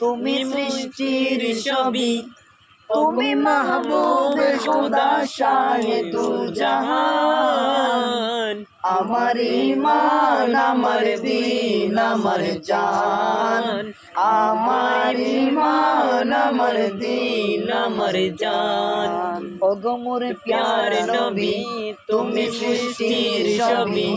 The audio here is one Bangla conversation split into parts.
তুমি সৃষ্টির সবই তুমি মাহবুব খুদা শাহে দু জাহান। আমার ইমান আমার দিন আমার জান। আমার ইমান আমার দিন আমার জান। ওগো মোর প্যার নবী তুমি সৃষ্টির সবই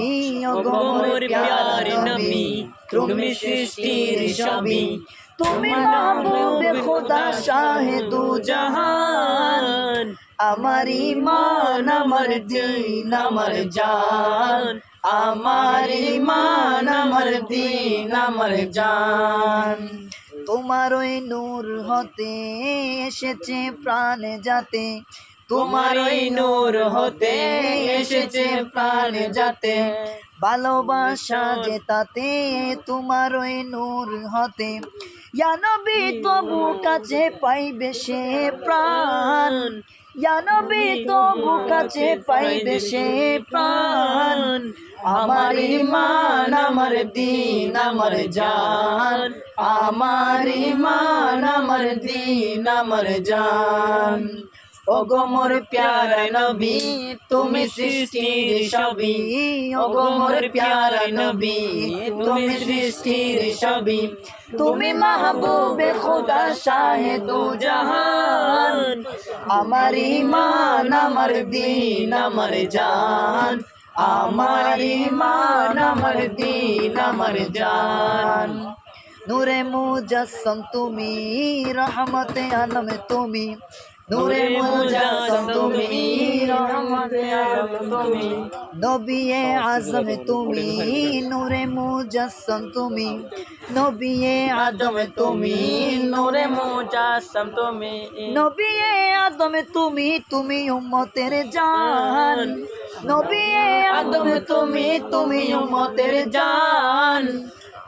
ওগো মোর প্যার নবী তুমি সৃষ্টির সবই তুমি মাহবুব খুদা শাহে দু জাহান। আমার ইমান আমার দিন আমার জান। আমার ইমান আমার দিন আমার জান। তোমার ওই নূর হতে এসেছে প্রাণ যাতে তোমার ওই নূর হতে এসেছে প্রাণ যাতে ভালোবাসা যে তাতে তোমার ওই নূর হতে। ইয়ানবি তবু কাছে পাইবে সে প্রাণ। ইয়ানবী তবু কাছে পাইবে সে প্রাণ। আমার ইমান আমার দিন, আমার জান। আমার ইমান আমার দিন, আমার জান। ওগো মোর প্যারা নবী, তুমি সৃষ্টির সবই। ওগো মোর প্যারা নবী, তুমি সৃষ্টির সবই। তুমি মাহবুবে খোদা শাহে দু জাহান আমার ইমান আমার দিন, আমার জান। আমার ইমান আমার দিন, আমার জান। নূরে মুজাসম, তুমি রহমতে আলম তুমি। নূরে মুজাসম তুমি রহমতে আলম তুমি। নবিয়ে আজম তুমি নূরে মুজাসম তুমি। নবিয়ে আদম তুমি নূরে মুজাসম তুমি। নবিয়ে আদম তুমি তুমি উম্মতের জান। নবিয়ে আদম তুমি তুমি উম্মতের জান।